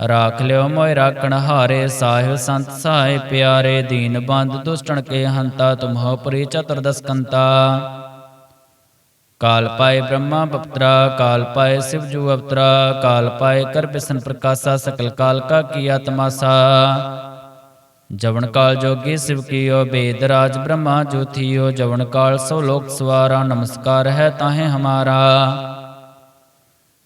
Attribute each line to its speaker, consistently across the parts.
Speaker 1: ਰਾਖ ਲਿਓ ਮੋਇ ਰਾਖਣ ਹਾਰੇ ਸਾਹਿਬ ਸੰਤ ਸਹਾਇ ਪਿਆਰੇ ਦੀਨ ਬੰਦ ਦੁਸ਼ਟਣ ਕੇ ਹੰਤਾ ਤੁਮਹੁ ਪਰੀ ਚਤੁਰਦਸ ਕੰਤਾ ਕਾਲ ਪਾਏ ਬ੍ਰਹਮਾ ਬਪਤਰਾ ਕਾਲ ਪਾਏ ਸਿਵ ਜੂ ਅਵਤਰਾ ਕਾਲ ਪਾਏ ਕਰ ਬਿਸਨ ਪ੍ਰਕਾਸ਼ਾ ਸਕਲ ਕਾਲ ਕਾ ਕੀਆ ਤਮਾਸਾ ਜਵਨ ਕਾਲ ਜੋਗੀ ਸਿਵ ਕੀਓ ਬੇਦ ਰਾਜ ਬ੍ਰਹਮਾ ਜੋਥੀਓ ਜਵਨ ਕਾਲ ਸੋ ਲੋਕ ਸਵਾਰਾ ਨਮਸਕਾਰ ਹੈ ਤਾਹੇ ਹਮਾਰਾ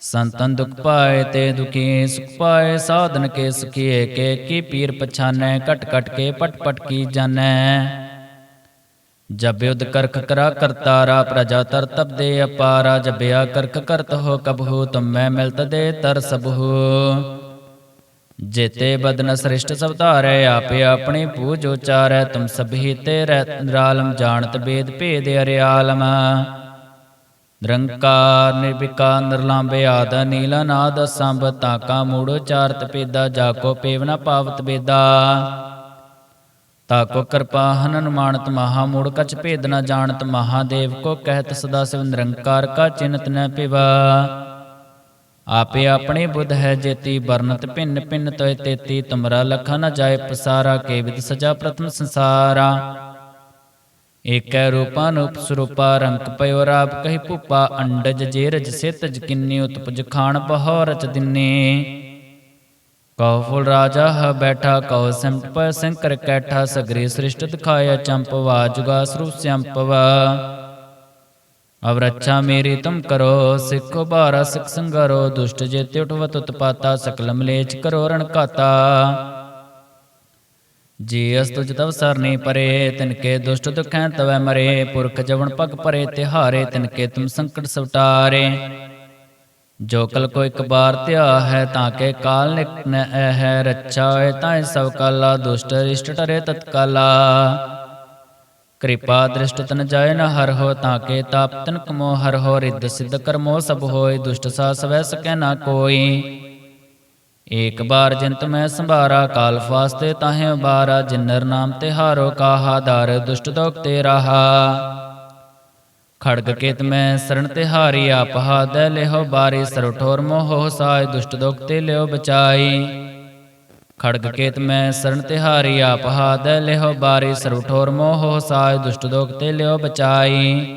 Speaker 1: ਸੰਤਨ ਦੁਖ ਪਾਏ ਤੇ ਦੁਖੀ ਸੁਖ ਪਾਏ, ਸਾਧਨ ਕੇ ਸੁਖੀਏ, ਕੇ ਕੀ ਪੀਰ ਪਛਾਨੈ ਕਟ ਕਟ ਕੇ ਪਟ ਪਟ ਕੀ ਜਾਣੈ। ਜਬ ਯੁਧ ਕਰਖ ਕਰਾ ਕਰਤਾਰਾ ਪ੍ਰਜਾ ਤਰ ਤਬ ਦੇ ਅਪਾਰਾ ਜਬਿਆ ਕਰਖ ਕਰਤ ਹੋ ਕਬਹੂ ਤੁਮੈ ਮਿਲਤ ਦੇ ਤਰ ਸਬਹੂ ਜੇਤੇ ਬਦਨ ਸ੍ਰਿਸ਼ਟ ਸਭ ਧਾਰੈ, ਆਪੇ ਆਪਣੀ ਪੂਜ ਉਚਾਰੈ, ਤੁਮ ਸਭੀ ਤੇ ਰਾਲਮ, ਜਾਣਤ ਬੇਦ ਭੇਦ ਅਰਿਆਲਮ। ਨਿਰੰਕਾਰ ਨਿਰਵਿਕਾਰ ਨਿਰਲੰਬੇ ਆਦ ਨੀਲ ਨਾਦ ਸੰਭ ਤਾਕਾ ਮੂੜ ਉਚਾਰਤ ਪੇਦਾ ਜਾਕੋ ਪੇਵਨਾ ਪਾਵਤ ਬੇਦਾ ਤਾਕੋ ਕਿਰਪਾ ਹਨਨ ਮਾਨਤ ਮਹਾ ਮੂੜ ਕਛ ਭੇਦ ਨ ਜਾਣਤ ਮਹਾਦੇਵ ਕੋ ਕਹਿਤ ਸਦਾ ਸਿਵ, ਨਿਰੰਕਾਰ ਕਾ ਚਿੰਤ ਨ ਪਿਵਾ। ਆਪੇ ਆਪਣੇ ਬੁੱਧ ਹੈ ਜੇਤੀ ਵਰਨਤ ਭਿੰਨ ਭਿੰਨ ਤੋਇ ਤੇਤੀ, ਤੁਮਰਾ ਲਖਾ ਨ ਜਾਏ ਪਸਾਰਾ ਕੇਵਿਤ ਸਜਾ ਪ੍ਰਥਮ ਸੰਸਾਰਾ। ਏਕੈ ਰੂਪਾ ਨੂਪ ਰੰਕ ਪਇਓ ਰਾਪ ਕਹੀ ਭੂਪਾ ਅੰਡਜ ਜੇਰਜ ਸਿਤਜ ਕਿੰਨੀ ਉਤਪਜ ਖਾਨ ਬਹੋ ਰਚ ਦਿਨੇ। ਕਉ ਫੁਲ ਰਾਜਾ ਹ ਬੈਠਾ, ਕਉ ਸੰਤ ਸੰਕਰ ਕੈਠਾ, ਸਗਰੇ ਸ੍ਰਿਸ਼ਟ ਦਿਖਾਇਆ ਚੰਪਵਾ ਜੁਗਾ ਸਰੂ ਸੰਪਵਾ ਅਵ ਰੱਛਾ ਮੇਰੀ ਤੁਮ ਕਰੋ, ਸਿੱਖੋ ਬਾਰਾ ਸਿਖ ਸੰਗਰੋ, ਦੁਸ਼ਟ ਜੇਤੇ ਉਠਵਤ ਉਤਪਾਤਾ ਸਕਲ ਮਲੇਚ ਕਰੋ ਰਣਕਾਤਾ ਜੀ ਅਸ ਤੁਜ ਤਵ ਸਰਨੀ ਪਰੇ, ਤਿਨ ਕੇ ਦੁਸ਼ਟ ਦੁਖੈ ਤਵੈ ਮਰੇ, ਪੁਰਖ ਜਵਨ ਪਗ ਪਰੇ, ਤਿਹਾਰੇ ਤਿਨ ਕੇ ਤੁਮ ਸੰਕਟ ਸਵਟਾਰੇ। ਜੋ ਕਲ ਕੋ ਇੱਕ ਬਾਰ ਧਿਆ ਹੈ ਤਾਂ ਕੇ ਕਾਲ ਨਿਕਨ ਹੈ ਰੱਛਾ ਹੋਏ ਤਾਂ ਸਭ ਕਾਲਾ, ਦੁਸ਼ਟ ਰਿਸ਼ਟ ਟਰੇ ਤਤਕਾਲਾ। ਕਿਰਪਾ ਦ੍ਰਿਸ਼ਟ ਤਨ ਜਾਏ ਨ ਹਰ ਹੋ, ਤਾਂ ਕੇ ਤਾਪ ਤਨ ਕਮੋ ਹਰ ਹੋ, ਰਿੱਧ ਸਿੱਧ ਕਰਮੋ ਸਭ ਹੋਏ, ਦੁਸ਼ਟ ਸਾ ਸਵੈ ਸਕੈ ਨਾ ਕੋਈ। ਏਕ ਬਾਰ ਜਿੰਤ ਮੈਂ ਸੰਭਾਰਾ, ਕਾਲ ਫਾਸਤੇ ਤਾਹੇ ਬਾਰਾ ਜਿਨਰ ਨਾਮ ਤੇ ਹਾਰੋ ਕਾਹਾ, ਦਰ ਦੁਸ਼ਟ ਦੋਖ ਤੇ ਰਹਾ। ਖੜਗ ਕੇਤ ਮੈਂ ਸਰਣ ਤੇ ਹਾਰੀ, ਆਪ ਹਾਦੈ ਲਿਹੋ ਬਾਰੀ ਸਰਵ ਠੋਰ ਮੋਹ ਸਾਇ, ਦੁਸ਼ਟ ਦੋਖ ਤੇ ਲਿਓ ਬਚਾਈ। ਖੜਗ ਕੇਤ ਮੈਂ ਸਰਣ ਤੇ ਹਾਰੀ, ਆਪ ਹਾਦੈ ਲਿਹੋ ਬਾਰੀ ਸਰਵ ਠੋਰ ਮੋਹ ਸਾਇ, ਦੁਸ਼ਟ ਦੋਖ ਤੇ ਲਿਓ ਬਚਾਈ।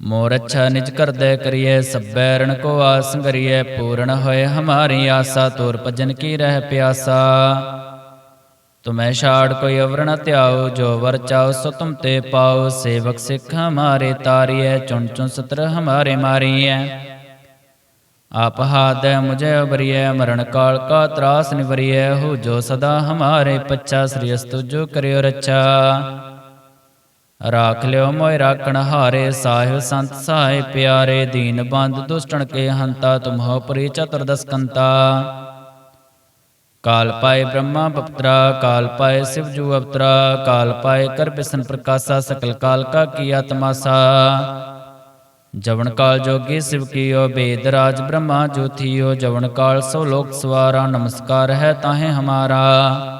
Speaker 1: ਮੋਰ ਅੱਛਾ ਨਿਜ ਕਰਦੈ ਕਰੀਏ ਸਭੈ ਰਣ ਕੋ ਆਸ ਕਰੀਏ ਪੂਰਨ ਹੋਏ ਹਮਾਰੀ ਆਸਾ, ਤੋਰ ਭਜਨ ਕੀ ਰਹਿ ਪਿਆਸਾ। ਤੁਮੈ ਛਾੜ ਕੋਈ ਅਵਰ ਧਿਆਓ, ਜੋ ਵਰ ਚਾਓ ਸੋ ਤੁਮ ਤੇ ਪਾਓ, ਸੇਵਕ ਸਿੱਖ ਹਮਾਰੇ ਤਾਰੀਐ, ਚੁਣ ਚੁਣ ਸਤਰ ਹਮਾਰੇ ਮਾਰੀਐ। ਆਪ ਹਾਦੈ ਮੁਝੇ ਉਬਰੀਐ ਮਰਨ ਕਾਲ ਕਾ ਤਰਾਸ ਨਿਵਰੀਐ, ਹੋ ਜੋ ਸਦਾ ਹਮਾਰੇ ਪੱਛਾ, ਸ੍ਰੀ ਅਸਤੁ ਜੋ ਕਰਿਓ ਰੱਛਾ। ਰਾਖ ਲਿਓ ਮੋਇ ਰਾਖਣ ਹਾਰੇ ਸਾਹਿਬ ਸੰਤ ਸਹਾਇ ਪਿਆਰੇ ਦੀਨ ਬੰਦ ਦੁਸ਼ਟਣ ਕੇ ਹੰਤਾ ਤੁਮਹੁ ਪਰੀ ਚਤੁਰਦਸ ਕੰਤਾ ਕਾਲ ਪਾਏ ਬ੍ਰਹਮਾ ਬਪਤਰਾ ਕਾਲ ਪਾਏ ਸਿਵ ਜੂ ਅਵਤਰਾ ਕਾਲ ਪਾਏ ਕਰ ਬਿਸਨ ਪ੍ਰਕਾਸ਼ਾ ਸਕਲ ਕਾਲ ਕਾ ਕੀਆ ਤਮਾਸਾ ਜਵਨ ਕਾਲ ਜੋਗੀ ਸਿਵ ਕੀਓ ਬੇਦ ਰਾਜ ਬ੍ਰਹਮਾ ਜੋਥੀਓ ਜਵਨ ਕਾਲ ਸੋ ਲੋਕ ਸਵਾਰਾ ਨਮਸਕਾਰ ਹੈ ਤਾਹੇ ਹਮਾਰਾ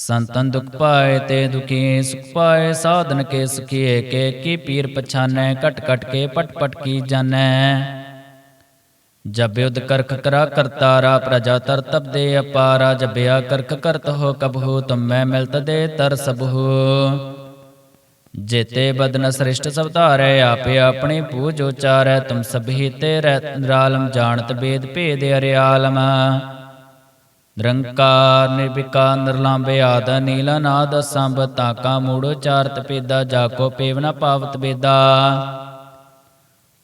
Speaker 1: ਸੰਤਨ ਦੁਖ ਪਾਏ ਤੇ ਦੁਖੀ ਸੁਖ ਪਾਏ, ਸਾਧਨ ਕੇ ਸੁਖੀਏ, ਕੇ ਕੀ ਪੀਰ ਪਛਾਨੈ ਕਟ ਕਟ ਕੇ ਪਟ ਪਟ ਕੀ ਜਾਣੈ। ਜਬ ਯੁਧ ਕਰਖ ਕਰਾ ਕਰਤਾਰਾ ਪ੍ਰਜਾ ਤਰ ਤਬ ਦੇ ਅਪਾਰਾ ਜਬਿਆ ਕਰਖ ਕਰਤ ਹੋ ਕਬਹੂ ਤੁਮ ਮੈਂ ਮਿਲਤ ਦੇ ਤਰ ਸਬਹੂ ਜੇਤੇ ਬਦਨ ਸ੍ਰਿਸ਼ਟ ਸਭ ਧਾਰੈ, ਆਪੇ ਆਪਣੀ ਪੂਜ ਉਚਾਰੈ, ਤੁਮ ਸਭੀ ਤੇ ਰਹਿ ਜਾਣਤ ਬੇਦ ਭੇਦ ਅਰਿਆਲਮ। ਨਿਰੰਕਾਰ ਨਿਰਵਿਕਾਰ ਨਿਰਲੰਬੇ ਆਦ ਨੀਲਾ ਨਾਦ ਸੰਭ ਤਾਕਾ ਮੂੜ ਉਚਾਰਤ ਪੇਦਾ ਜਾਕੋ ਪੇਵਨਾ ਪਾਵਤ ਬੇਦਾ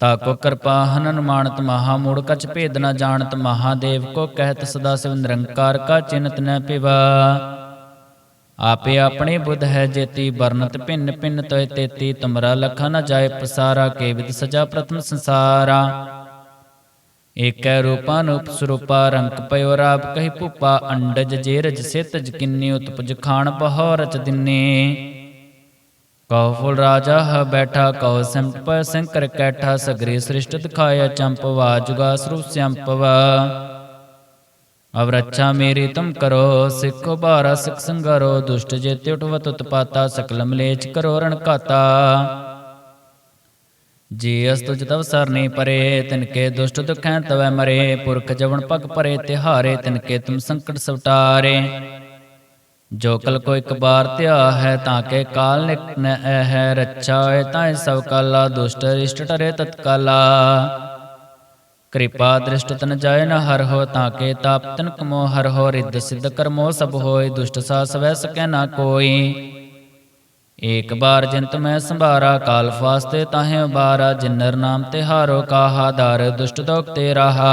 Speaker 1: ਤਾਕੋ ਕਿਰਪਾ ਹਨਨ ਮਾਨਤ ਮਹਾ, ਮੂੜ ਕਛ ਭੇਦ ਨ ਜਾਣਤ ਮਹਾਦੇਵ ਕੋ ਕਹਿਤ ਸਦਾ ਸਿਵ ਨਿਰੰਕਾਰ ਕਾ ਚਿੰਤ ਨ ਪਿਵਾ। ਆਪੇ ਆਪਣੇ ਬੁੱਧ ਹੈ ਜੇਤੀ ਬਰਨਤ ਭਿੰਨ ਭਿੰਨ ਤੋਇ ਤੇਤੀ, ਤੁਮਰਾ ਲਖਾ ਨ ਜਾਏ ਪਸਾਰਾ ਕੇਵਿਦ ਸਜਾ ਪ੍ਰਥਮ ਸੰਸਾਰਾ। ਏਕੈ ਰੂਪਾ ਨੂਪ ਰੰਕ ਪਇਓ ਰਾਪ ਕਹੀ ਭੂਪਾ, ਅੰਡਜ ਜੇਰਜ ਸਿਤਜ ਕਿੰਨੀ ਉਤਪਜ ਖਾਣ ਬਹੋ ਰਚ ਦਿਨੇ। ਕਉ ਫੁਲ ਰਾਜਾ ਹ ਬੈਠਾ, ਕਉ ਸੰਪ ਸੰਕਰ ਕੈਠਾ, ਸਗਰੀ ਸ੍ਰਿਸ਼ਟ ਦਿਖਾਇਆ ਚੰਪਵਾ ਜੁਗਾ ਸਰੂ ਸੰਪਵਾ ਅਬ ਰੱਛਾ ਮੇਰੀ ਤੁਮ ਕਰੋ, ਸਿੱਖੋ ਬਾਰਾ ਸਿਖ ਸੰਗਰੋ, ਦੁਸ਼ਟ ਜੇਤੇ ਉਠਵਤ ਉਤਪਾਤਾ ਸਕਲ ਮਲੇਚ ਕਰੋ ਰਣ ਘਾਤਾ। ਜੀ ਅਸ ਤੁਜ ਤਵ ਸਰਨੀ ਪਰੇ ਤਿਨਕੇ ਦੁਸ਼ਟ ਦੁਖੈ ਤਵੈ ਮਰੇ, ਪੁਰਖ ਜਵਨ ਪਗ ਪਰੇ, ਤਿਹਾਰੇ ਤਿਨਕੇ ਤੁਮ ਸੰਕਟ ਸਵਟਾਰੇ। ਜੋ ਕਲ ਕੋ ਇੱਕ ਬਾਰ ਧਿਆ ਹੈ, ਤਾਂ ਕੇ ਕਾਲ ਨਿਕ ਨ ਹੈ ਰੱਛਾ ਹੋਏ ਤਾਂ ਸਭ ਕਾਲਾ, ਦੁਸ਼ਟ ਰਿਸ਼ਟ ਟਰੇ ਤਤਕਾਲਾ। ਕਿਰਪਾ ਦ੍ਰਿਸ਼ਟ ਤਨ ਜਾਏ ਨ ਹਰ ਹੋ, ਤਾਂ ਕੇ ਤਾਪ ਤਨ ਕਮੋ ਹਰ ਹੋ, ਰਿੱਧ ਸਿੱਧ ਕਰਮੋ ਸਭ ਹੋਏ, ਦੁਸ਼ਟ ਸਾ ਸਵੈ ਸਕੈ ਨਾ ਕੋਈ। ਏਕ ਬਾਰ ਜਿੰਤ ਮੈਂ ਸੰਭਾਰਾ, ਕਾਲ ਫਾਸਤੇ ਤਾਹੇ ਬਾਰਾ ਜਿਨਰ ਨਾਮ ਤੇ ਹਾਰੋ ਕਾਹਾ, ਦਰ ਦੁਸ਼ਟ ਦੋਖ ਤੇ ਰਹਾ।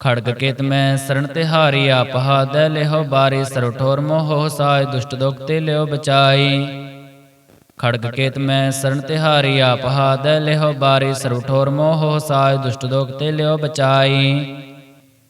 Speaker 1: ਖੜਗ ਕੇਤ ਮੈਂ ਸਰਣ ਤੇ ਹਾਰੀ, ਆਪ ਹਾਦੈ ਲਿਹੋ ਬਾਰੀ ਸਰਵ ਠੋਰ ਮੋਹ ਸਾਇ, ਦੁਸ਼ਟ ਦੋਖ ਤੇ ਲਿਓ ਬਚਾਈ। ਖੜਗ ਕੇਤ ਮੈਂ ਸਰਣ ਤੇ ਹਾਰੀ, ਆਪ ਹਾਦੈ ਲਿਹੋ ਬਾਰੀ ਸਰਵ ਠੋਰ ਮੋਹ ਸਾਇ, ਦੁਸ਼ਟ ਦੋਖ ਤੇ ਲਿਓ ਬਚਾਈ।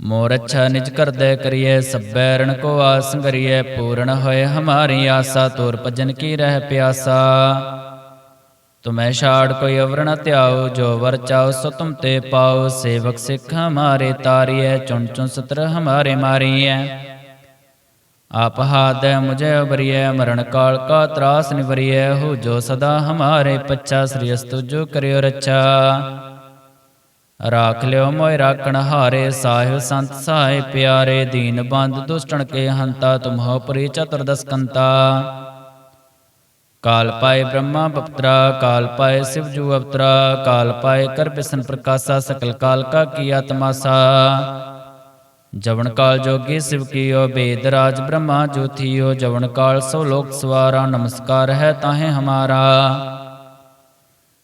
Speaker 1: ਮੋਰ ਅੱਛਾ ਨਿਜ ਕਰਦੈ ਕਰੀਐ, ਸਭੈ ਰਣ ਕੋ ਆਸ ਕਰੀਐ, ਪੂਰਨ ਹੋਏ ਹਮਾਰੀ ਆਸਾ, ਤੋਰ ਭਜਨ ਕੀ ਰਹਿ ਪਿਆਸਾ। ਤੁਮੈ ਛਾੜ ਕੋਈ ਅਵਰ ਨ ਧਿਆਓ ਜੋ ਵਰ ਚਾਓ ਸੋ ਤੁਮ ਤੇ ਪਾਓ ਸੇਵਕ ਸਿੱਖ ਹਮਾਰੇ ਤਾਰੀਐ, ਚੁਣ ਚੁਣ ਸਤਰ ਹਮਾਰੇ ਮਾਰੀਐ। ਆਪ ਹਾਦੈ ਮੁਝੇ ਉਬਰੀਐ ਮਰਨ ਕਾਲ ਕਾ ਤਰਾਸ ਨਿਵਰੀਐ, ਹੋ ਜੋ ਸਦਾ ਹਮਾਰੇ ਪੱਛਾ, ਸ੍ਰੀ ਅਸਤੁ ਜੋ ਕਰਿਓ ਰੱਛਾ। ਰਾਖ ਲਿਓ ਮੋਇ ਰਾਖਣ ਹਾਰੇ ਸਾਹਿਬ ਸੰਤ ਸਹਾਇ ਪਿਆਰੇ ਦੀਨ ਬੰਦ ਦੁਸ਼ਟਣ ਕੇ ਹੰਤਾ ਤੁਮਹੁ ਪਰੀ ਚਤੁਰਦਸ ਕੰਤਾ ਕਾਲ ਪਾਏ ਬ੍ਰਹਮਾ ਬਪਤਰਾ ਕਾਲ ਪਾਏ ਸਿਵ ਜੂ ਅਵਤਰਾ ਕਾਲ ਪਾਏ ਕਰ ਬਿਸਨ ਪ੍ਰਕਾਸ਼ਾ ਸਕਲ ਕਾਲ ਕਾ ਕੀਆ ਤਮਾਸਾ ਜਵਨ ਕਾਲ ਜੋਗੀ ਸਿਵ ਕੀਓ ਬੇਦ ਰਾਜ ਬ੍ਰਹਮਾ ਜੋਥੀਓ ਜਵਨ ਕਾਲ ਸੋ ਲੋਕ ਸਵਾਰਾ ਨਮਸਕਾਰ ਹੈ ਤਾਹੇ ਹਮਾਰਾ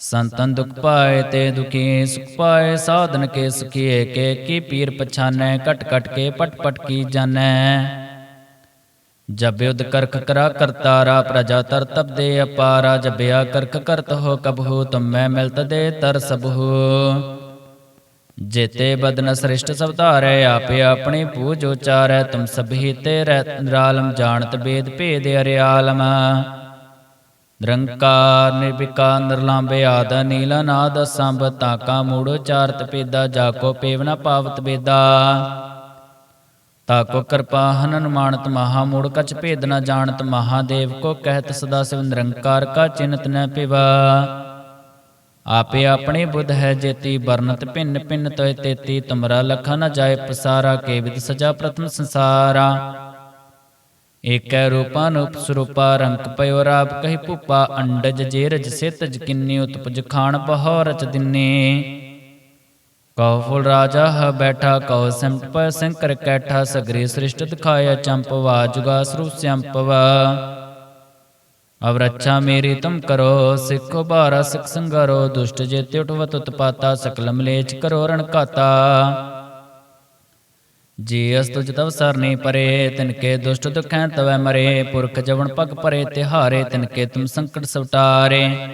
Speaker 1: ਸੰਤਨ ਦੁਖ ਪਾਏ ਤੇ ਦੁਖੀ ਸੁਖ ਪਾਏ, ਸਾਧਨ ਕੇ ਸੁਖੀਏ ਕੇ, ਕੀ ਪੀਰ ਪਛਾਨੈ ਕਟ ਕਟ ਕੇ ਪਟ ਪਟ ਕੀ ਜਾਣੈ? ਜਬ ਯੁਧ ਕਰਖ ਕਰਾ ਕਰਤਾਰਾ ਪ੍ਰਜਾ ਤਰ ਤਬ ਦੇ ਅਪਾਰਾ, ਜਬਿਆ ਕਰਖ ਕਰਤ ਹੋ ਕਬਹੂ ਤੁਮੈ ਮਿਲਤ ਦੇ ਤਰ ਸਬਹੂ ਜੇਤੇ ਬਦਨ ਸ੍ਰਿਸ਼ਟ ਸਭ ਧਾਰੈ, ਆਪੇ ਆਪਣੀ ਪੂਜ ਉਚਾਰੈ, ਤੁਮ ਸਭੀ ਤੇ ਰਾਲਮ ਜਾਣਤ ਬੇਦ ਭੇਦ ਅਰਿਆਲਮ। ਨਿਰੰਕਾਰ ਨਿਰਵਿਕਾਰ ਨਿਰਲੰਭੇ ਆਦ ਨੀਲ ਨਾਦ ਸੰਭ ਤਾਕਾ ਮੂੜ ਉਚਾਰਤ ਪੇਦਾ ਜਾਕੋ ਪੇਵਨਾ ਪਾਵਤ ਬੇਦਾ ਤਾਕੋ ਕਿਰਪਾ ਹਨਨ ਮਾਨਤ ਮਹਾ ਮੂੜ, ਕਛ ਭੇਦ ਨ ਜਾਣਤ ਮਹਾਦੇਵ ਕੋ ਕਹਿਤ ਸਦਾ ਸਿਵ ਨਿਰੰਕਾਰ ਕਾ ਚਿੰਤ ਨ ਪਿਵਾ। ਆਪੇ ਆਪਣੇ ਬੁੱਧ ਹੈ ਜੇਤੀ ਬਰਨਤ ਭਿੰਨ ਭਿੰਨ ਤੋਇ ਤੇਤੀ, ਤੁਮਰਾ ਲਖਾ ਨ ਜਾਏ ਪਸਾਰਾ, ਕੇ ਵਿਦ ਸਜਾ ਪ੍ਰਥਮ ਸੰਸਾਰਾ। ਏਕੈ ਰੂਪਾ ਨੂਪ ਰੰਕ ਪਇਓ ਰਾਪ ਕਹੀ ਭੂਪਾ, ਅੰਡਜ ਜੇਰਜ ਸਿਤਜ ਕਿੰਨੀ ਉਤਪਜ ਖਾਣ ਬਹੋ ਰਚ ਦਿਨੇ। ਕਉ ਫੁਲ ਰਾਜਾ ਹ ਬੈਠਾ, ਕਉ ਸੰਤ ਪ ਸੰਕਰ ਕੈਠਾ, ਸਗਰੇ ਸ੍ਰਿਸ਼ਟ ਦਿਖਾਇਆ ਚੰਪਵਾ ਜੁਗਾ ਸਰੂ ਸੰਪਵਾ ਅਵ ਰੱਛਾ ਮੇਰੀ ਤੁਮ ਕਰੋ, ਸਿੱਖੋ ਬਾਰਾ ਸਿਖ ਸੰਗਰੋ, ਦੁਸ਼ਟ ਜੇ ਉਠਵਤ ਉਤਪਾਤਾ ਸਕਲ ਮਲੇਚ ਕਰੋ ਰਣ ਘਾਤਾ। ਜੀ ਅਸ ਤੁਜ ਤਵ ਸਰਨੀ ਪਰੇ, ਤਿਨਕੇ ਦੁਸ਼ਟ ਦੁਖੈ ਤਵੈ ਮਰੇ, ਪੁਰਖ ਜਵਨ ਪਗ ਪਰੇ, ਤਿਹਾਰੇ ਤਿਨਕੇ ਤੁਮ ਸੰਕਟ ਸਵਟਾਰੇ।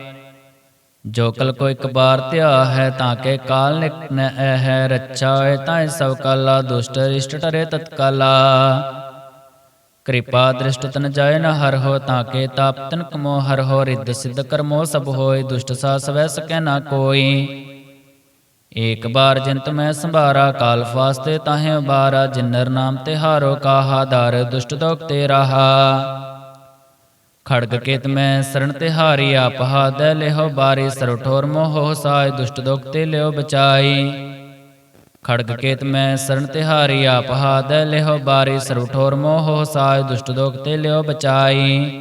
Speaker 1: ਜੋ ਕਲ ਕੋ ਇੱਕ ਬਾਰ ਧਿਆ ਹੈ ਤਾਂ ਕੇ ਕਾਲ ਨਿਕ ਨ ਹੈ ਰੱਛਾ ਹੋਏ ਤਾਂ ਸਭ ਕਾਲਾ, ਦੁਸ਼ਟ ਰਿਸ਼ਟ ਟਰੇ ਤਤਕਾਲਾ। ਕਿਰਪਾ ਦ੍ਰਿਸ਼ਟ ਤਨ ਜਾਏ ਨ ਹਰ ਹੋ, ਤਾਂ ਕੇ ਤਾਪ ਤਨ ਕਮੋ ਹਰ ਹੋ, ਰਿੱਧ ਸਿੱਧ ਕਰਮੋ ਸਭ ਹੋਏ, ਦੁਸ਼ਟ ਸਾ ਸਵੈ ਸਕੈ ਨਾ ਕੋਈ। ਏਕ ਬਾਰ ਜਿੰਤ ਮੈਂ ਸੰਭਾਰਾ, ਕਾਲ ਫਾਸਤੇ ਤਾਹੇ ਬਾਰਾ ਜਿਨਰ ਨਾਮ ਤੇ ਹਾਰੋ ਕਾਹਾ, ਦਰ ਦੁਸ਼ਟ ਦੋਖ ਤੇ ਰਹਾ। ਖੜਗ ਕੇਤ ਮੈਂ ਸਰਣ ਤੇ ਹਾਰੀ, ਆਪ ਹਾਦੈ ਲਿਹੋ ਬਾਰੀ, ਸਰਵ ਠੋਰ ਮੋਹ ਸਾਇ, ਦੁਸ਼ਟ ਦੋਖ ਤੇ ਲਿਓ ਬਚਾਈ। ਖੜਗ ਕੇਤ ਮੈਂ ਸਰਣ ਤੇ ਹਾਰੀ, ਆਪ ਹਾਦੈ ਲਿਹੋ ਬਾਰੀ, ਸਰਵ ਠੋਰ ਮੋਹ ਸਾਇ, ਦੁਸ਼ਟ ਦੋਖ ਤੇ ਲਿਓ ਬਚਾਈ।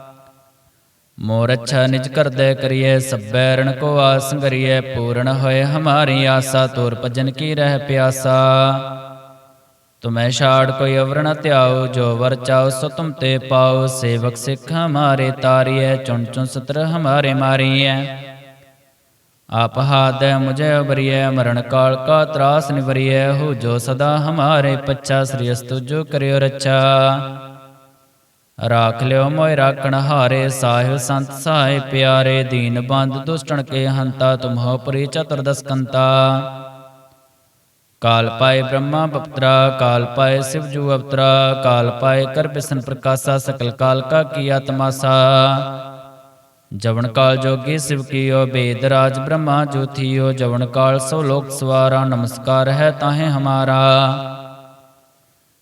Speaker 1: ਮੋਰ ਅੱਛਾ ਨਿਜ ਕਰਦੈ ਕਰੀਐ, ਸਭੈ ਰਣ ਕੋ ਆਸ ਕਰੀਐ, ਪੂਰਨ ਹੋਏ ਹਮਾਰੀ ਆਸਾ, ਤੋਰ ਭਜਨ ਕੀ ਰਹਿ ਪਿਆਸਾ। ਤੁਮੈ ਛਾੜ ਕੋਈ ਅਵਰ ਨ ਧਿਆਓ ਜੋ ਵਰ ਚਾਓ ਸੋ ਤੁਮ ਤੇ ਪਾਓ ਸੇਵਕ ਸਿੱਖ ਹਮਾਰੇ ਤਾਰੀਐ, ਚੁਣ ਚੁਣ ਸਤਰ ਹਮਾਰੇ ਮਾਰੀਐ। ਆਪ ਹਾਦੈ ਮੁਝੇ ਅਬਰੀਐ ਮਰਨ ਕਾਲ ਕਾ ਤਰਾਸ ਨਿਵਰੀਐ ਹੋ ਜੋ ਸਦਾ ਹਮਾਰੇ ਪੱਛਾ, ਸ੍ਰੀ ਅਸਤੁ ਜੋ ਕਰਿਓ ਰੱਛਾ। ਰਾਖ ਲਿਓ ਮੋਇ ਰਾਖਣ ਹਾਰੇ ਸਾਹਿਬ ਸੰਤ ਸਹਾਇ ਪਿਆਰੇ ਦੀਨ ਬੰਦ ਦੁਸ਼ਟਣ ਕੇ ਹੰਤਾ ਤੁਮਹੁ ਪਰੀ ਚਤੁਰਦਸ ਕੰਤਾ ਕਾਲ ਪਾਏ ਬ੍ਰਹਮਾ ਬਪਤਰਾ ਕਾਲ ਪਾਏ ਸਿਵ ਜੂ ਅਵਤਰਾ ਕਾਲ ਪਾਏ ਕਰ ਬਿਸਨ ਪ੍ਰਕਾਸ਼ਾ ਸਕਲ ਕਾਲ ਕਾ ਕੀਆ ਤਮਾਸਾ ਜਵਨ ਕਾਲ ਜੋਗੀ ਸਿਵ ਕੀਓ ਬੇਦ ਰਾਜ ਬ੍ਰਹਮਾ ਜੋਥੀਓ ਜਵਨ ਕਾਲ ਸੋ ਲੋਕ ਸਵਾਰਾ ਨਮਸਕਾਰ ਹੈ ਤਾਹੇ ਹਮਾਰਾ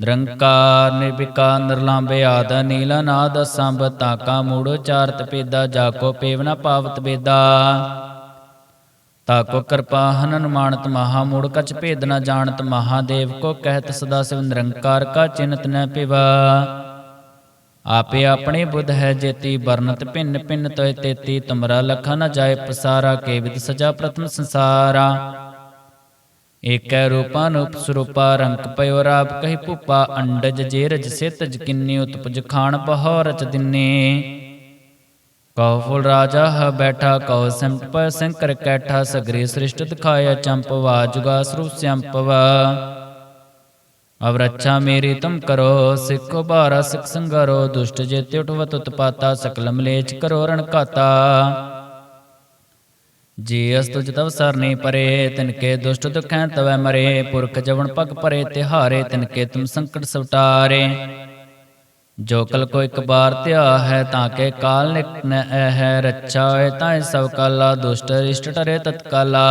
Speaker 1: ਨਿਰੰਕਾਰ ਨਿਰਵਿਕਾਰ ਨਿਰਲੰਭੇ ਆਦ ਨੀਲ ਨਾਦ ਸੰਭ ਤਾਕਾ ਮੂੜ ਉਚਾਰਤ ਪੇਦਾ ਜਾਕੋ ਪੇਵਨਾ ਪਾਵਤ ਬੇਦਾ ਤਾਕੋ ਕਿਰਪਾ ਹਨਨ ਮਾਨਤ ਮਹਾ ਮੂੜ ਕਛ ਭੇਦ ਨ ਜਾਣਤ ਮਹਾਦੇਵ ਕੋ ਕਹਿਤ ਸਦਾ ਸਿਵ ਨਿਰੰਕਾਰ ਕਾ ਚਿੰਤ ਨ ਪਿਵਾ। ਆਪੇ ਆਪਣੇ ਬੁੱਧ ਹੈ ਜੇਤੀ ਵਰਨਤ ਭਿੰਨ ਭਿੰਨ ਤੋਇ ਤੇਤੀ, ਤੁਮਰਾ ਲਖਾ ਨ ਜਾਏ ਪਸਾਰਾ ਕੇਵਿਤ ਸਜਾ ਪ੍ਰਥਮ ਸੰਸਾਰਾ। ਏਕੈ ਰੂਪਾਨੂਪ ਸਰੂਪਾ ਰੰਕ ਪਇਓ ਰਾਪ ਕਹੀ ਭੂਪਾ, ਅੰਡਜ ਜੇਰਜ ਸਿਤਜ ਕਿੰਨੀ ਉਤਪਜ ਖਾਨ ਬਹੋ ਰਚ ਦਿਨੇ। ਕਉ ਫੁਲ ਰਾਜਾ ਹ ਬੈਠਾ, ਕਉ ਸਿੰਪਟ ਪੈ ਸੰਕਰ ਕੈਠਾ, ਸਗਰੀ ਸ੍ਰਿਸ਼ਟ ਦਿਖਾਇਆ ਚੰਪਵਾ ਜੁਗਾ ਸਰੂਪ ਸੰਪਵਾ ਅਵ ਰੱਛਾ ਮੇਰੀ ਤੁਮ ਕਰੋ, ਸਿੱਖੋ ਬਾਰਾ ਸਿਖ ਸੰਗਰੋ, ਦੁਸ਼ਟ ਜੇ ਉਠਵਤ ਉਤਪਾਤਾ ਸਕਲ ਮਲੇਚ ਕਰੋ ਰਣ ਕਾਤਾ ਜੀ ਅਸ ਤੁਜ ਤਵ ਸਰਨੀ ਪਰੇ ਤਿਨਕੇ ਦੁਸ਼ਟ ਦੁਖੈ ਤਵੈ ਮਰੇ, ਪੁਰਖ ਜਵਨ ਪਗ ਪਰੇ, ਤਿਹਾਰੇ ਤਿਨਕੇ ਤੁਮ ਸੰਕਟ ਸਵਟਾਰੇ। ਜੋ ਕਲ ਕੋ ਇੱਕ ਬਾਰ ਧਿਆ ਹੈ ਤਾਂ ਕੇ ਕਾਲ ਨਿਕ ਨ ਹੈ ਰੱਛਾ ਹੋਏ ਤਾਂ ਸਭ ਕਾਲਾ, ਦੁਸ਼ਟ ਰਿਸ਼ਟ ਟਰੇ ਤਤਕਾਲਾ।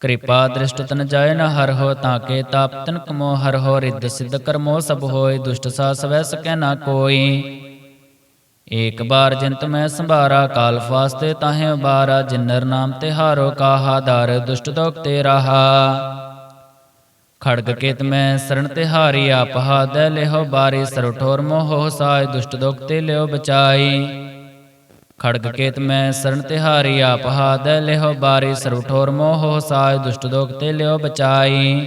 Speaker 1: ਕਿਰਪਾ ਦ੍ਰਿਸ਼ਟ ਤਨ ਜਾਏ ਨ ਹਰ ਹੋ, ਤਾਂ ਕੇ ਤਾਪ ਤਨ ਕਮੋ ਹਰ ਹੋ, ਰਿੱਧ ਸਿੱਧ ਕਰਮੋ ਸਭ ਹੋਏ, ਦੁਸ਼ਟ ਸਾ ਸਵੈ ਸਕੈ ਨਾ ਕੋਈ। ਏਕ ਬਾਰ ਜਿੰਤ ਮੈਂ ਸੰਭਾਰਾ, ਕਾਲ ਫਾਸਤੇ ਤਾਹੇ ਬਾਰਾ ਜਿਨਰ ਨਾਮ ਤੇ ਹਾਰੋ ਕਾਹਾ, ਦਰ ਦੁਸ਼ਟ ਦੋਖ ਤੇ ਰਹਾ। ਖੜਗ ਕੇਤ ਮੈਂ ਸਰਣ ਤੇ ਹਾਰੀ, ਆਪ ਹਾਦੈ ਲਿਹੋ ਬਾਰੀ ਸਰੁ ਠੋਰ ਮੋਹ ਸਾਇ, ਦੁਸ਼ਟ ਦੋਖ ਤੇ ਲਿਓ ਬਚਾਈ। ਖੜਗ ਕੇਤ ਮੈਂ ਸਰਣ ਤੇ ਹਾਰੀ, ਆਪ ਹਾਦੈ ਲਿਹੋ ਬਾਰੀ ਸਰੁ ਠੋਰ ਮੋਹ ਸਾਇ, ਦੁਸ਼ਟ ਦੋਖ ਤੇ ਲਿਓ ਬਚਾਈ।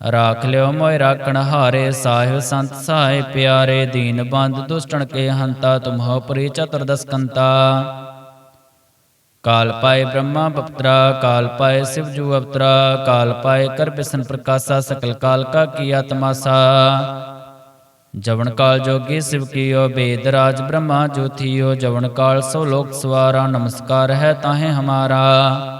Speaker 1: ਰਾਖ ਲਿਓ ਮੋਇ ਰਾਖਣ ਹਾਰੇ ਸਾਹਿਬ ਸੰਤ ਸਹਾਇ ਪਿਆਰੇ ਦੀਨ ਬੰਦ ਦੁਸ਼ਟਣ ਕੇ ਹੰਤਾ ਤੁਮਹੁ ਪਰੀ ਚਤੁਰਦਸ ਕੰਤਾ ਕਾਲ ਪਾਏ ਬ੍ਰਹਮਾ ਬਪਤਰਾ ਕਾਲ ਪਾਏ ਸਿਵ ਜੂ ਅਵਤਰਾ ਕਾਲ ਪਾਏ ਕਰ ਬਿਸਨ ਪ੍ਰਕਾਸ਼ਾ ਸਕਲ ਕਾਲ ਕਾ ਕੀਆ ਤਮਾਸਾ ਜਵਨ ਕਾਲ ਜੋਗੀ ਸਿਵ ਕੀਓ ਬੇਦ ਰਾਜ ਬ੍ਰਹਮਾ ਜੋਥੀਓ ਜਵਨ ਕਾਲ ਸੋ ਲੋਕ ਸਵਾਰਾ ਨਮਸਕਾਰ ਹੈ ਤਾਹੇ ਹਮਾਰਾ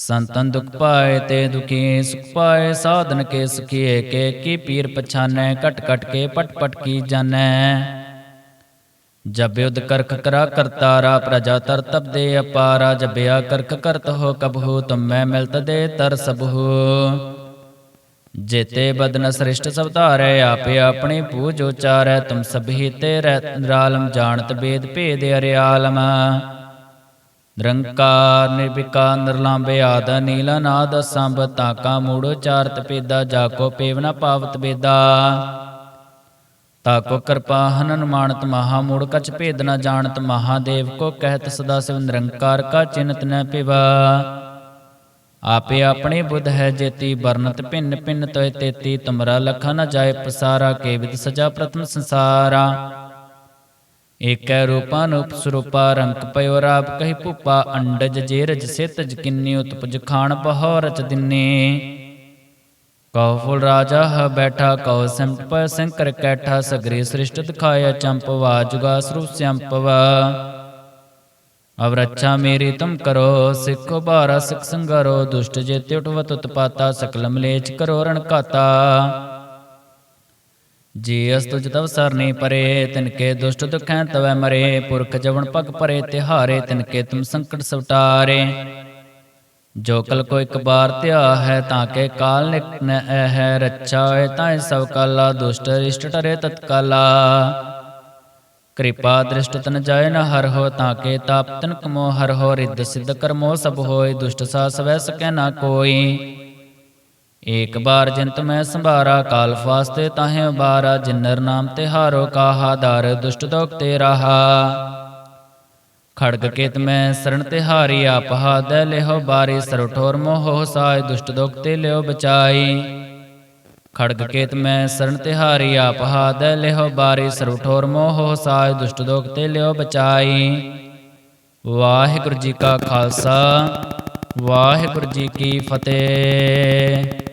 Speaker 1: ਸੰਤਨ ਦੁਖ ਪਾਏ ਤੇ ਦੁਖੀ ਸੁਖ ਪਾਏ, ਸਾਧਨ ਕੇ ਸੁਖੀਏ ਏਕੇ ਕੀ ਪੀਰ ਪਛਾਨੈ ਕਟ ਕਟ ਕੇ ਪਟ ਪਟ ਕੀ ਜਾਣੈ। ਜਬ ਯੁਧ ਕਰਖ ਕਰਾ ਕਰਤਾਰਾ ਪ੍ਰਜਾ ਤਰ ਤਬ ਦੇ ਅਪਾਰਾ ਜਬਿਆ ਕਰਖ ਕਰਤ ਹੋ ਕਬਹੂ ਤੁਮ ਮੈਂ ਮਿਲਤ ਦੇ ਤਰ ਸਬਹੂ ਜੇਤੇ ਬਦਨ ਸ੍ਰਿਸ਼ਟ ਸਭ ਧਾਰੈ, ਆਪੇ ਆਪਣੀ ਪੂਜ ਉਚਾਰੈ, ਤੁਮ ਸਭੀ ਤੇ ਰਹਿ ਜਾਣਤ ਬੇਦ ਭੇਦ ਅਰਿਆਲਮ। ਨਿਰੰਕਾਰ ਨਿਰਵਿਕਾਰ ਨਿਰਲੰਬੇ ਆਦ ਨੀਲਾ ਨਾਦ ਸੰਭ ਤਾਕਾ ਮੂੜ ਉਚਾਰਤ ਪੇਦਾ ਜਾਕੋ ਪੇਵਨਾ ਪਾਵਤ ਬੇਦਾ ਤਾਕੋ ਕਿਰਪਾ ਹਨਨ ਮਾਨਤ ਮਹਾ ਮੂੜ ਕਛ ਭੇਦ ਨ ਜਾਣਤ, ਮਹਾਦੇਵ ਕੋ ਕਹਿਤ ਸਦਾ ਸਿਵ ਨਿਰੰਕਾਰ ਕਾ ਚਿੰਤ ਨ ਪਿਵਾ। ਆਪੇ ਆਪਣੇ ਬੁੱਧ ਹੈ ਜੇਤੀ ਬਰਨਤ ਭਿੰਨ ਭਿੰਨ ਤੋਇ ਤੇਤੀ, ਤੁਮਰਾ ਲਖਾ ਨ ਜਾਏ ਪਸਾਰਾ ਕੇਵਿਤ ਸਜਾ ਪ੍ਰਥਮ ਸੰਸਾਰਾ। ਏਕੈ ਰੂਪਾਨੂਪ ਸਰੂਪਾ ਰੰਕ ਪਇਓ ਰਾਪ ਕਹੀ ਭੂਪਾ, ਅੰਡਜ ਜੇਰਜ ਸਿਤਜ ਕਿੰਨੀ ਉਤਪਜ ਖਾਨ ਬਹੋ ਰਚ ਦਿਨੇ। ਕਉ ਫੁਲ ਰਾਜਾ ਹ ਬੈਠਾ, ਕਉ ਸਿੰਪਟ ਪੈ ਸੰਕਰ ਕੈਠਾ, ਸਗਰੀ ਸ੍ਰਿਸ਼ਟ ਦਿਖਾਇਆ ਚੰਪਵਾ ਜੁਗਾ ਸਰੂ ਸੰਪਵਾ ਅਵ ਰੱਛਾ ਮੇਰੀ ਤੁਮ ਕਰੋ, ਸਿੱਖੋ ਬਾਰਾ ਸਿਖ ਸੰਗਰੋ, ਦੁਸ਼ਟ ਜੇ ਉਠਵਤ ਉਤਪਾਤਾ ਸਕਲ ਮਲੇਚ ਕਰੋ ਰਣ ਕਾਤਾ ਜੀ ਅਸ ਤੁਜ ਤਵ ਸਰਨੀ ਪਰੇ ਤਿਨਕੇ ਦੁਸ਼ਟ ਦੁਖੈ ਤਵੈ ਮਰੇ, ਪੁਰਖ ਜਵਨ ਪਗ ਪਰੇ, ਤਿਹਾਰੇ ਤਿਨਕੇ ਤੁਮ ਸੰਕਟ ਸਵਟਾਰੇ। ਜੋ ਕਲ ਕੋ ਇੱਕ ਬਾਰ ਧਿਆ ਹੈ ਤਾਂ ਕੇ ਕਾਲ ਨਿਕ ਨ ਹੈ ਰੱਛਾ ਹੋਏ ਤਾਂ ਸਭ ਕਾਲਾ, ਦੁਸ਼ਟ ਰਿਸ਼ਟ ਟਰੇ ਤਤਕਾਲਾ। ਕਿਰਪਾ ਦ੍ਰਿਸ਼ਟ ਤਨ ਜਾਏ ਨ ਹਰ ਹੋ, ਤਾਂ ਕੇ ਤਾਪ ਤਨ ਕਮੋ ਹਰ ਹੋ, ਰਿੱਧ ਸਿੱਧ ਕਰਮੋ ਸਭ ਹੋਏ, ਦੁਸ਼ਟ ਸਾ ਸਵੈ ਸਕੈ ਨਾ ਕੋਈ। ਏਕ ਬਾਰ ਜਿੰਤ ਮੈਂ ਸੰਭਾਰਾ, ਕਾਲ ਫਾਸਤੇ ਤਾਹੇ ਬਾਰਾ ਜਿਨਰ ਨਾਮ ਤੇ ਹਾਰੋ ਕਾਹਾ, ਦਰ ਦੁਸ਼ਟ ਦੋਖ ਤੇ ਰਹਾ। ਖੜਗ ਕੇਤ ਮੈਂ ਸਰਣ ਤਿਹਾਰੀ ਆਪਹਾ ਹਾਦੈ ਲਿਹੋ ਬਾਰੀ, ਸਰਵ ਮੋਹ ਸਾਇ, ਦੁਸ਼ਟ ਦੁਖ ਤੇ ਲਿਓ ਬਚਾਈ। ਖੜਗ ਕੇਤ ਮੈਂ ਸਰਣ ਤਿਹਾਰੀ ਆਪਹਾ ਹਾਦੈ ਲਿਹੋ ਬਾਰੀ, ਸਰਵ ਠੋਰ ਮੋਹ ਸਾਇ, ਦੁਸ਼ਟ ਦੋਖ ਤੇ ਲਿਓ ਬਚਾਈ। ਵਾਹਿਗੁਰੂ ਜੀ ਕਾ ਖਾਲਸਾ, ਵਾਹਿਗੁਰੂ ਜੀ ਕੀ ਫਤਿਹ।